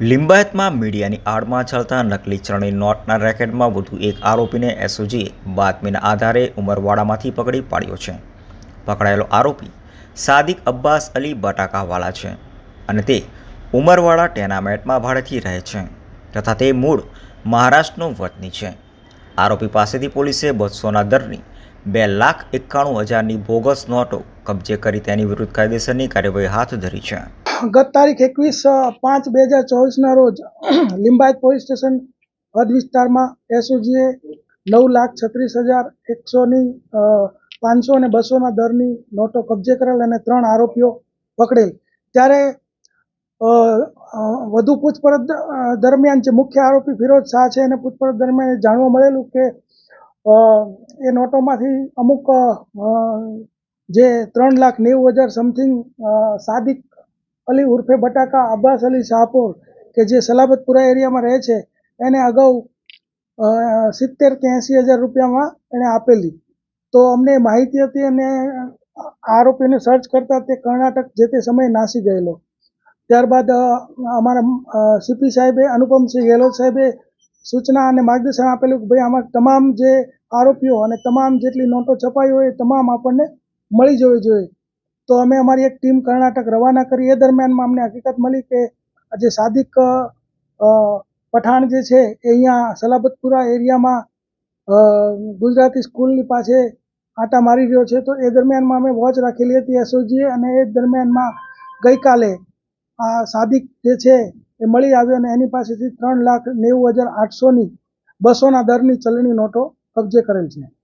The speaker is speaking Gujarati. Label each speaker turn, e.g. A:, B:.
A: લિંબાયતમાં મીડિયાની આડમાં ચાલતા નકલી ચરણી નોટના રેકેટમાં વધુ એક આરોપીને એસઓજીએ બાતમીના આધારે ઉમરવાડામાંથી પકડી પાડ્યો છે. પકડાયેલો આરોપી સાદિક અબ્બાસ અલી બટાકાવાલા છે અને તે ઉમરવાડા ટેનામેન્ટમાં ભાડેથી રહે છે તથા તે મૂળ મહારાષ્ટ્રનો વતની છે. આરોપી પાસેથી પોલીસે બસોના દરની બે લાખ એકાણું હજારની બોગસ નોટો કબજે કરી તેની વિરુદ્ધ કાયદેસરની કાર્યવાહી હાથ ધરી છે.
B: ગત તારીખ એકવીસ પાંચ બે હજાર ચોવીસના રોજ લિંબાયત પોલીસ સ્ટેશન હદ વિસ્તારમાં એસઓજીએ નવ લાખ છત્રીસ હજાર એકસોની પાંચસો અને બસોના દરની નોટો કબજે કરેલ અને ત્રણ આરોપીઓ પકડેલ. ત્યારે વધુ પૂછપરછ દરમિયાન જે મુખ્ય આરોપી ફિરોજ શાહ છે એને પૂછપરછ દરમિયાન જાણવા મળેલું કે એ નોટોમાંથી અમુક જે ત્રણ લાખ નેવું હજાર સમથિંગ સાદિક અલી ઉર્ફે બટાકા અબ્બાસ અલી શાહપુર, કે જે સલાબતપુરા એરિયામાં રહે છે, એને અગાઉ સિત્તેર કે એંસી હજાર રૂપિયામાં એણે આપેલી. તો અમને માહિતી હતી અને આરોપીને સર્ચ કરતા તે કર્ણાટક જે તે સમયે નાસી ગયેલો. ત્યારબાદ અમારા સીપી સાહેબે અનુપમસિંહ ગેહલોત સાહેબે સૂચના અને માર્ગદર્શન આપેલું કે ભાઈ આમાં તમામ જે આરોપીઓ અને તમામ જેટલી નોટો છપાઈ હોય એ તમામ આપણને મળી જવી જોઈએ. તો અમે અમારી એક ટીમ કર્ણાટક રવાના કરી. એ દરમિયાનમાં અમને હકીકત મળી કે આજે સાદિક પઠાણ જે છે એ અહીંયા સલાબતપુરા એરિયામાં ગુજરાતી સ્કૂલની પાસે આંટા મારી રહ્યો છે. તો એ દરમિયાનમાં અમે વોચ રાખેલી હતી એસઓજીએ અને એ દરમિયાનમાં ગઈકાલે આ સાદિક જે છે એ મળી આવ્યો અને એની પાસેથી ત્રણ લાખ નેવું હજાર આઠસોની બસોના દરની ચલણી નોટો કબજે કરેલ છે.